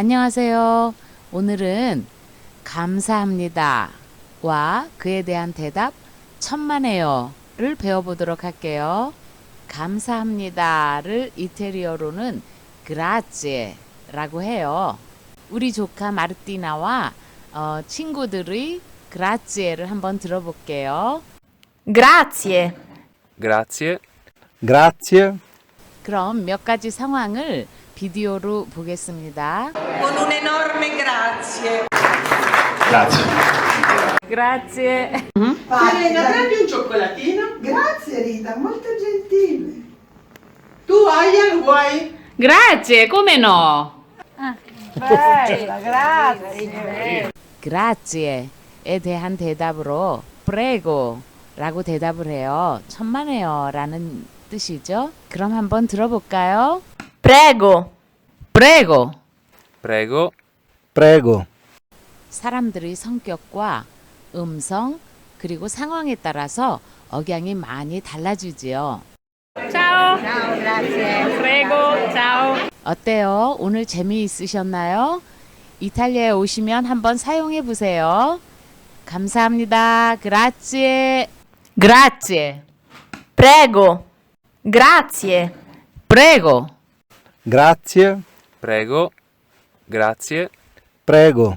안녕하세요. 오늘은 감사합니다 와 그에 대한 대답 천만에요를 배워보도록 할게요. 감사합니다를 이태리어로는 그라치에라고 해요. 우리 조카 마르티나와 어, 친구들의 그라치에를 한번 들어볼게요. Grazie. Grazie. Grazie. 그 럼 몇 가지 상황을 비디오로 보겠습니다. Con un enorme grazie. 그라치에 Serena, prendi un cioccolatino. Grazie Rita, molto gentile. Tu, Aya, vuoi? 그라치에 come no? Bella, grazie. 그라치에에 대한 대답으로 프레고 라고 대답을 해요. 천만에요 라는 뜻이죠. 그럼 한번 들어볼까요? Prego. 프레고 Prego. Prego. 사람들의 성격과 음성 그리고 상황에 따라서 억양이 많이 달라지지요. Ciao. Ciao, grazie. Prego, ciao. 어때요? 오늘 재미있으셨나요? 이탈리아에 오시면 한번 사용해 보세요. 감사합니다. 그라치에 그라치에 Prego. Grazie. Prego. Grazie. Prego. Grazie. Prego.